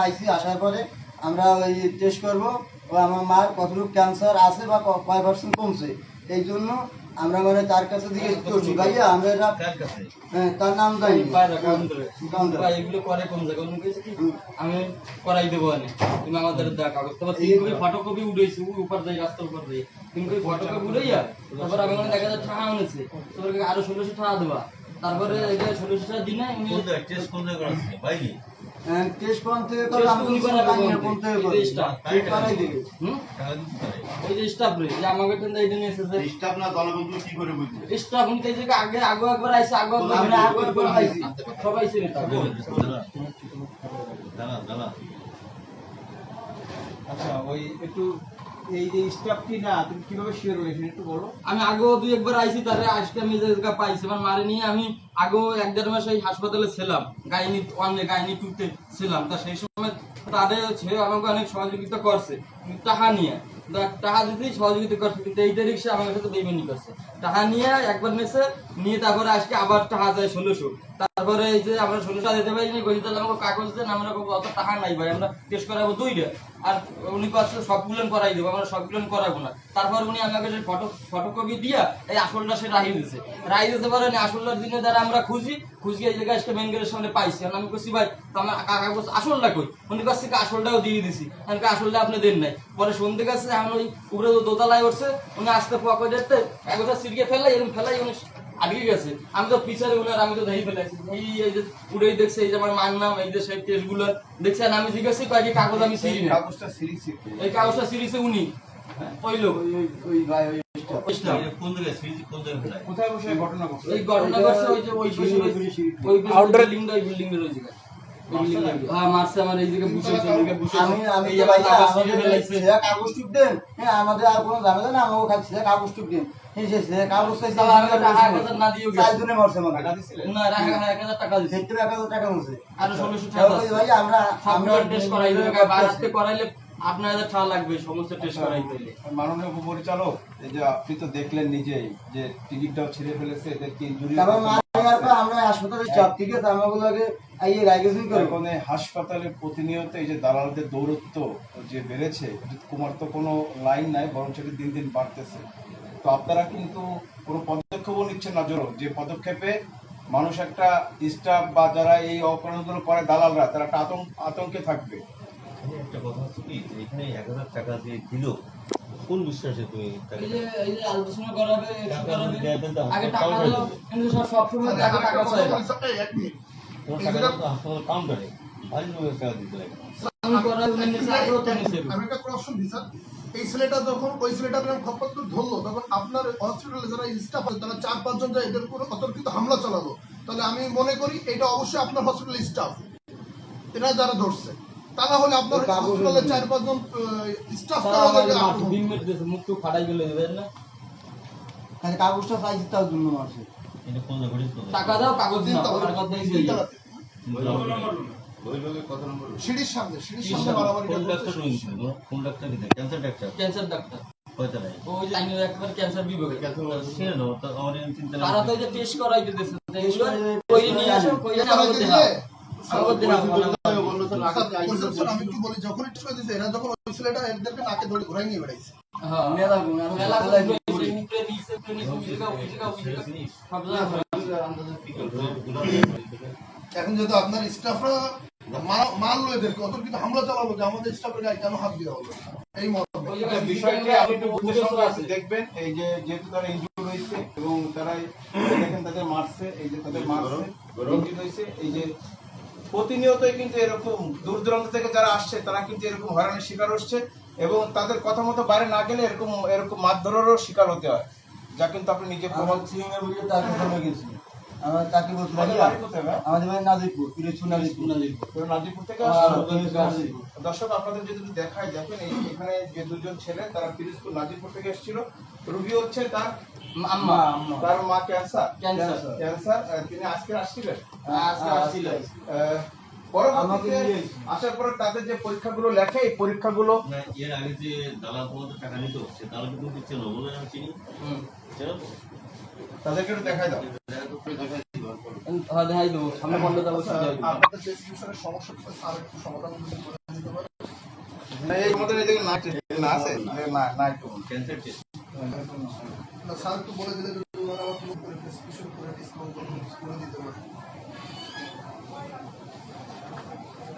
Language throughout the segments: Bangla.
আইসি আসার পরে আমরা ওই টেস্ট করব ও আমার মার কতটুকু ক্যান্সার আছে বা কয় পার্সেন্ট কমছে। এই জন্য আমরা মানে তার কাছে জিজ্ঞেস করছি ভাইয়া আমরা এটা হ্যাঁ, তার নাম জানি এগুলো করে কোন জায়গায়? কি আমি করাই দেবো আনে তুমি আমাদের দেখ কাগজ তোমার তিন কপি ফটোকপি উঠেছি ওই উপর যাই রাস্তার উপর যাই। তিন কপি ফটোকপি উঠাইয়া তারপর আমি মানে দেখা যায় টাকা আনেছে তারপরে আরও ষোলোশো টাকা দেবা। তারপরে এটা ষোলোশো টাকা দিনে টেস্ট থেকে আমি তো? করে এই ওই যে স্টাফ রে যে আমাকে কিন্তু এইটা নিয়ে এসেছে। স্টাফ না দলবন্ধু কি করে বুঝবে? স্টাফ উনি তো আগে আগে একবার আইসে আগে একবার আমরা আগে একবার আইছি। সবাই চিনে তাকে আচ্ছা ওই একটু এই যে স্টাফটি না তুমি কীভাবে শিওর একটু বলো? আমি আগেও দুই একবার আইছি তারে আজকে আমি জায়গা পাইছি আমার মারে নিয়ে আমি আগেও এক দেড় মাস এই হাসপাতালে ছিলাম, গাইনি ওয়ানে গাইনি টুতে ছিলাম। তা সেই সময় তাদের ছেলে আমাকে অনেক সহযোগিতা করছে টাকা নিয়ে। দা- টাকা দিতেই সহযোগিতা করছে, কিন্তু এই তারিখ সে আমার সাথে বেইমানি করছে। টাকা নিয়ে একবার নেছে নিয়ে তারপরে আজকে আবার টাকা যায় ষোলোশো। তারপরে এই যে আমরা ষোলোশো দিতে পারিনি তাহলে আমাকে কাগজ দেন, আমরা অত টাকা নাই ভাই, আমরা টেস্ট করাবো দুইটা। আর উনি কাছে সবগুলো করাই দেবো, আমরা সবগুলো করাবো না। তারপর উনি আমাকে ফটো, ফটোকপি দিয়া এই আসলটা সে রাহি দিয়েছে রাহি দিতে পারেন, আসলটার দিনে দ্বারা আমরা খুঁজি খুঁজি এই জায়গায় মেন গেটের সামনে পাইছি। আর আমি কইছি ভাই তো আমার কাগজ? আসলটা কই? উনি কাছ থেকে আসলটাও দিয়ে দিছি। আমি আসলটা আপনি দেন নাই। পরে সন্ধ্যে গেছে আমি ওই উপরে তো দোতলায় উঠছে উনি আসতে পকেটে একবার সিটকে ফেলাই এরকম ফেলাই উনি আটকে গেছে। আমি তো পিছারে উনার আমি তো দেখি ফেলাইছি। এই এই যে উড়েই দেখছে এই যে আমার মার নাম এই যে সেই টেস্টগুলো। দেখছেন আমি জিজ্ঞাসা কয়েকটি কাগজ আমি সিরি না কাগজটা সিরিজ এই কাগজটা সিরিজে উনি। ওই লোক ওই ওই ওই ভাই ওই। ওই। কোথায় বসে ঘটনা ঘটছে? এই ঘটনা ঘটছে ওই যে ওই ওই- ওই বিল্ডিং ওই বিল্ডিং এর ওই জায়গায়। ওই ওই- হ্যাঁ আমাদের টুক দেন। হ্যাঁ আমাদের আর কোনো ঝামেলা না আমাকে খালি ছেলে কাগজ টুক দেন। আরও আমরা করাইলে লাগবে সমস্ত টেস্ট করাই দিলে মাননীয় উপপরিচালক এই যে আপনি তো দেখলেন নিজেই যে টিকিটটাও ছিঁড়ে ফেলেছে এদেরকে ইনজুরি তারপর মারা যাওয়ার পর আমরা হাসপাতালে চাপ ঠিক আমাগুলোকে আইয়ে রাইগেশন করে। এখন হাসপাতালে প্রতিনিয়ত এই যে দালালদের দৌরত্ব যে বেড়েছে কুমার তো কোনো লাইন নাই বরং সেটা দিন দিন বাড়তেছে। তো আপনারা কিন্তু কোনো পদক্ষেপও নিচ্ছেন না জোরো যে পদক্ষেপে মানুষ একটা স্টাফ বা যারা এই অপরাধগুলো করে দালালরা তারা একটা আতঙ্ক আতঙ্কে থাকবে। এখানে এক হাজার টাকা যে দিল কোন বিশ্বাসে তুমি। দেয় কাউন্টারে স্যার। এই ছেলেটা যখন ওই ছেলেটা যখন ধরলো তখন আপনার হসপিটালে যারা স্টাফ আছে তারা চার পাঁচজন এদের উপর অতর্কিত হামলা চালালো। তাহলে আমি মনে করি এটা অবশ্যই আপনার হসপিটালের স্টাফ এরা যারা ধরছে। তা না হলে আপনার কাগজ চার পাঁচজন স্টাফ তারা আমাকে মারছে, বিম মুখ টুক ফাটাই গেলে দেবেন না? খালি কাগজটা চাইছি তার জন্য মারছে এটা কোন জায়গায় টাকা দাও কাগজ না টাকা দিয়ে দিয়ে সিঁড়ির সামনে সিঁড়ির সামনে মারামারি ডাক্তার কোন doctor cancer doctor? Cancer doctor. Test করাইতে দিয়েছে আমি বলি যখন একটু এরা যখন ওই ছেলেটা এদেরকে নাকে ধরে ঘুরাই নিয়ে বেড়াইছে। হ্যাঁ এখন যেহেতু আপনার স্টাফরা মারলো এদেরকে অতর্কিত হামলা চালাবো যে আমাদের স্টাফের গায়ে কেন হাত দেওয়া হলো? এই বিষয়টি আপনি একটু আছে। দেখবেন এই যে যেহেতু তারা ইনজুর হয়েছে এবং তারা দেখেন তাদের মারছে এই যে তাদের মারছে ইনজুর হয়েছে এই যে প্রতিনিয়তই কিন্তু এরকম দূর দূরান্ত থেকে যারা আসছে, তারা কিন্তু এরকম হয়রানির শিকার হচ্ছে এবং তাদের কথা মতো বাইরে না গেলে এরকম এরকম মারধরেরও শিকার হতে হয়, যা কিন্তু আপনি নিজে প্রমাণ সিং এর ফোনে গেছি আমার? আমাদের বাড়ি নাজিরপুর পিরোজপুর নাজিরপুর। থেকে হ্যাঁ। দর্শক আপনাদের যদি দেখায় দেখেন এখানে যে দুজন ছেলে তারা পিরিজপুর নাজিরপুর থেকে এসেছিল। রুগী হচ্ছে তার আম্মা। তার মা ক্যান্সার। ক্যান্সার। ক্যান্সার তিনি আজকে আসছিলেন? আজকে আসছিলেন। পরবর্তীতে। আসার পরে তাদের যে পরীক্ষাগুলো লেখে এই পরীক্ষাগুলো এর আগে যে দালাল তোমাদের টাকা নিত সে দালাল কিন্তু চেনো বলে আমি চিনি। হুম। চেনো তো? তাদেরকে একটু দেখাই দাও। দেখাই হ্যাঁ দেখাই দেবো। সামনে পনেরো যাব আপনাদের প্রেসক্রিপশনের সমস্যাটা স্যার একটু সমাধান দিতে পারে এই আমাদের এদিকে না না আছে। না না একটু ক্যান্সার টেস্ট না স্যার একটু বলে দিলে ওনারা আবার করে প্রেসক্রিপশন করে ডিসকাউন্ট করে দিতে পারে এই তোমরা এদিকে এসো। ওই কাজ শেষ এদিকে কাজ শেষ এটা যে আমার কাছে ফ্রি করে দেওয়ার কথা রাখি ভাই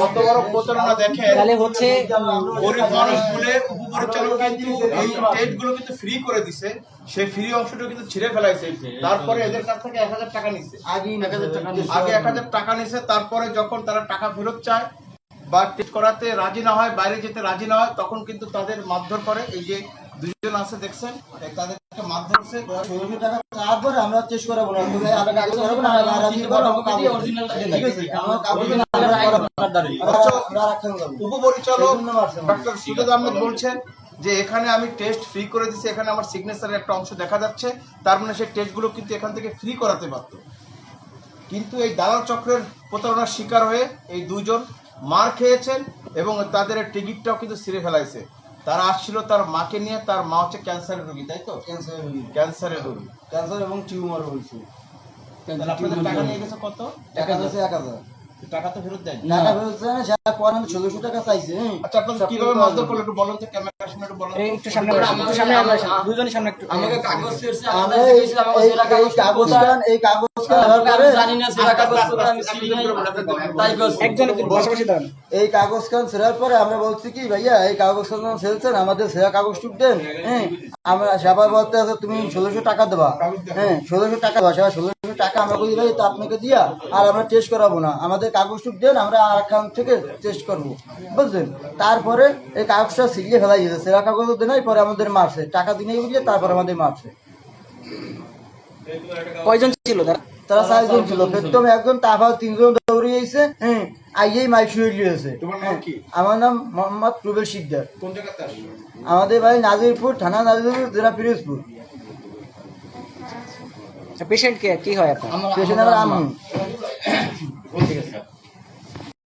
কত বড় প্রতারণা দেখে তাহলে হচ্ছে গরিব মানুষ উপপরিচালক কিন্তু এই টেস্ট কিন্তু ফ্রি করে দিছে সেই ফ্রি অংশটা কিন্তু ছিঁড়ে ফেলাইছে তারপরে এদের কাছ থেকে এক হাজার টাকা নিচ্ছে আগেই এক হাজার টাকা নিচ্ছে। আগে এক হাজার টাকা নিছে তারপরে যখন তারা টাকা ফেরত চায় বা টেস্ট করাতে রাজি না হয় বাইরে যেতে রাজি না হয় তখন কিন্তু তাদের মারধর করে। এই যে দুজন আছে দেখছেন? এই তাদেরকে মারধর করছে ষোলোশো টাকা। তারপরে আমরা চেষ্টা করাবো না আমরা কাগজ করাবো না আমরা রাজি করব উপপরিচালক। ডক্টর সুজেদ আহমেদ বলছেন যে এখানে আমি টেস্ট ফ্রি করে দিচ্ছি এখানে আমার সিগনেচারের একটা অংশ দেখা যাচ্ছে। তার মানে সেই টেস্টগুলো কিন্তু এখান থেকে ফ্রি করাতে পারতো কিন্তু এই দালাল চক্রের প্রতারণার শিকার হয়ে এই দুজন মার খেয়েছেন এবং তাদের টিকিটটাও কিন্তু ছিঁড়ে ফেলাইছে। তারা আসছিল তার মাকে নিয়ে তার মা হচ্ছে ক্যান্সারের রোগী তাই তো? ক্যান্সারের রোগী। ক্যান্সারের রোগী। ক্যান্সার এবং টিউমার হয়েছে। আপনাদের টাকা নিয়ে গেছে কত? টাকা এক হাজার। টাকা তো ফেরত দেন টাকা ফেরত দেন আমি টাকা চাইছি আচ্ছা আপনি কীভাবে একটু তো সামনে একটু একটু সামনে সামনে দুজনের সামনে একটু। আমাকে কাগজ দিয়েছে আমরা আমাকে সেরা কাগজ কাগজ এই কাগজ ব্যবহার করে? জানি না সেরা কাগজ আমি তাই কাগজ একজন বসে দেন এই কাগজ কান ফেরার পরে আমরা বলছি কি ভাইয়া এই কাগজ কান ফেলছেন? আমাদের সেরা কাগজ টুক দেন হ্যাঁ। আমরা সবাই বলতে আছে তুমি ষোলোশো টাকা দেবা হ্যাঁ ষোলোশো টাকা দেবা সেবা আসলে টাকা আমাকে দিলে তো আপনাকে দিয়া আর আমরা টেস্ট করাবো না। আমাদের কাগজ টুক দেন আমরা আর অ্যাকাউন্ট থেকে টেস্ট করব। বুঝলেন? তারপরে এই কাগজটা সিলিয়ে ফেলাই যেতে সেরা কাগজও দেয় পরে আমাদের মারছে। টাকা দিনে বুঝলে তারপরে আমাদের মারছে। কয়জন ছিল তারা? চারজন ছিল। প্রথম একজন তারপর তিনজন দৌড়িয়ে এসে হ্যাঁ আইয়েই মাইক শুয়ে গিয়েছে। হ্যাঁ, আমার নাম মোহাম্মদ রুবেল শিকদার। আমাদের বাড়ি নাজিরপুর থানা নাজিরপুর জেলা পিরোজপুর। পেশেন্ট কে কি হয় আপনার পেশেন্ট আমার আম্মু